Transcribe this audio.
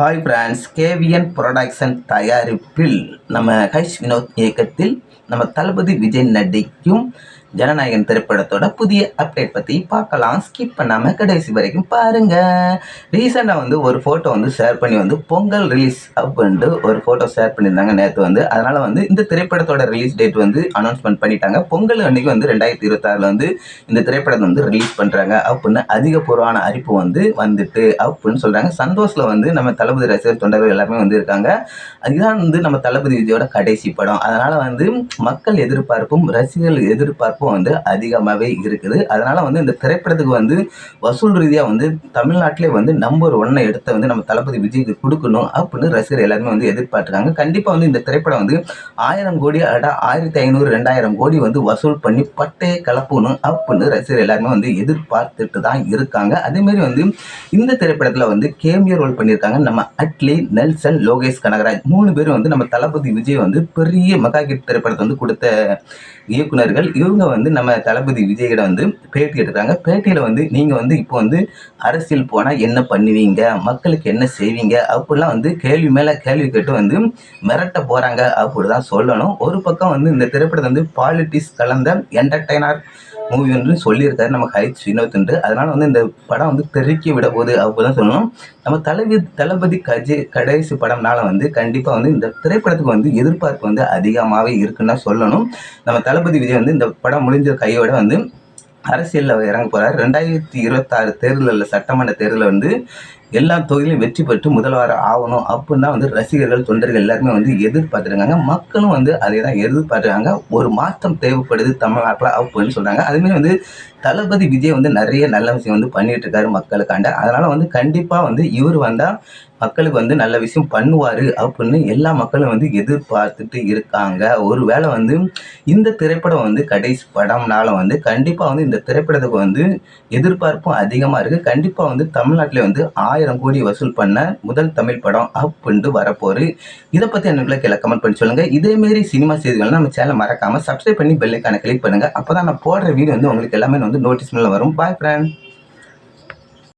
Hi France KVN production தயாரிப்பில் நம்ம ஹைஷ் வினோத் இயக்கத்தில் நம்ம தளபதி விஜய் நடிக்கும் ஜனநாயகன் திரைப்படத்தோட புதிய அப்டேட் பற்றி பார்க்கலாம். ஸ்கிப் பண்ணாமல் கடைசி வரைக்கும் பாருங்கள் ரீசெண்டாக வந்து ஒரு ஃபோட்டோ வந்து ஷேர் பண்ணி வந்து பொங்கல் ரிலீஸ் அப்படின்ட்டு ஒரு ஃபோட்டோ ஷேர் பண்ணியிருந்தாங்க நேற்று வந்து. அதனால் வந்து இந்த திரைப்படத்தோட ரிலீஸ் டேட் வந்து அனௌன்ஸ்மெண்ட் பண்ணிட்டாங்க. பொங்கல் அன்னைக்கு வந்து ரெண்டாயிரத்தி இருபத்தாறில் வந்து இந்த திரைப்படத்தை வந்து ரிலீஸ் பண்ணுறாங்க அப்படின்னு அதிகபூர்வமான அறிப்பு வந்து வந்துட்டு அப்படின்னு சொல்கிறாங்க சந்தோஷில் வந்து நம்ம தளபதி ரசிகர் தொண்டர்கள் எல்லாருமே வந்து இருக்காங்க. அதுதான் வந்து நம்ம தளபதி விஜயோட கடைசி படம். அதனால் வந்து மக்கள் எதிர்பார்ப்பும் ரசிகர்கள் எதிர்பார்ப்பும் வந்து அதிகமாகவே இருக்குது. அதனால் வந்து இந்த திரைப்படத்துக்கு வந்து வசூல் ரீதியாக வந்து தமிழ்நாட்டிலே வந்து நம்பர் ஒன்னை எடுத்த வந்து நம்ம தளபதி விஜய்க்கு கொடுக்கணும் அப்படின்னு ரசிகர் எல்லாருமே வந்து எதிர்பார்த்துருக்காங்க. கண்டிப்பாக வந்து இந்த திரைப்படம் வந்து ஆயிரம் கோடி அட ஆயிரத்தி ஐநூறு ரெண்டாயிரம் கோடி வந்து வசூல் பண்ணி பட்டையை கலப்பணும் அப்படின்னு ரசிகர் எல்லாருமே வந்து எதிர்பார்த்துட்டு தான் இருக்காங்க. அதேமாரி வந்து இந்த திரைப்படத்தில் வந்து கேமியோ ரோல் பண்ணியிருக்காங்க. நம்ம அட்லி நெல்சன் லோகேஷ் கனகராஜ் மூணு பேரும் வந்து நம்ம தளபதி விஜய் வந்து பெரிய மகா கிட் திரைப்படத்தை வந்து கொடுத்த இயக்குனர்கள். இவங்க வந்து நம்ம தளபதி விஜய்கிட்ட வந்து பேட்டி எடுத்தாங்க. பேட்டியில் வந்து நீங்கள் வந்து இப்போ வந்து அரசியல் போனால் என்ன பண்ணுவீங்க? மக்களுக்கு என்ன செய்வீங்க? அப்படிலாம் வந்து கேள்வி மேலே கேள்வி கேட்டு வந்து மிரட்ட போகிறாங்க அப்படி தான் சொல்லணும். ஒரு பக்கம் வந்து இந்த திரைப்படத்தை வந்து பாலிட்டிக்ஸ் கலந்த என்டர்டைனர் மூவி வந்து சொல்லியிருக்காரு. நம்ம ஹைச் வினோத் என்று. அதனால் வந்து இந்த படம் வந்து தெருக்கி விட போகுது அப்போதான் சொல்லணும். நம்ம தளபதி தளபதி கஜி கடைசி படம்னால வந்து கண்டிப்பாக வந்து இந்த திரைப்படத்துக்கு வந்து எதிர்பார்ப்பு வந்து அதிகமாகவே இருக்குன்னு தான் சொல்லணும். நம்ம தளபதி விஜய் வந்து இந்த படம் முடிஞ்ச கையோட வந்து அரசியலில் இறங்க போகிறார் ரெண்டாயிரத்தி இருபத்தாறு தேர்தலில் சட்டமன்ற தேர்தலில் வந்து எல்லா தொகுதியிலும் வெற்றி பெற்று முதல்வர் ஆகணும் அப்படின்னு தான் வந்து ரசிகர்கள் தொண்டர்கள் எல்லாருமே வந்து எதிர்பார்த்துருக்காங்க. மக்களும் வந்து அதை தான் எதிர்பார்த்துருக்காங்க. ஒரு மாற்றம் தேவைப்படுது தமிழ்நாட்டில் அப்படின்னு சொல்கிறாங்க அதுமாரி வந்து தளபதி விஜய் வந்து நிறைய நல்ல விஷயம் வந்து பண்ணிட்டு இருக்காரு மக்களுக்காண்ட. அதனால் வந்து கண்டிப்பாக வந்து இவர் வந்தால் மக்களுக்கு வந்து நல்ல விஷயம் பண்ணுவார் அப்படின்னு எல்லா மக்களும் வந்து எதிர்பார்த்துட்டு இருக்காங்க. ஒருவேளை வந்து இந்த திரைப்படம் வந்து கடைசி படம்னால வந்து கண்டிப்பாக வந்து இந்த திரைப்படத்துக்கு வந்து எதிர்பார்ப்பும் அதிகமாக இருக்குது கண்டிப்பாக வந்து தமிழ்நாட்டில் வந்து ஆயிரம் கோடி வசூல் பண்ண முதல் தமிழ் படம் அப்படின்ட்டு வரப்போகுது. இதை பற்றி எனக்கு கீழே கமெண்ட் பண்ணி சொல்லுங்கள் இதேமாரி சினிமா செய்திகள் நம்ம சேனல் மறக்காமல் சப்ஸ்கிரைப் பண்ணி பெல்லைக்கான கிளிக் பண்ணுங்கள் அப்போ தான் நான் போடுற வீடியோ வந்து உங்களுக்கு எல்லாமே வந்து நோட்டீஸ் மேலே வரும். பாய் ஃப்ரெண்ட்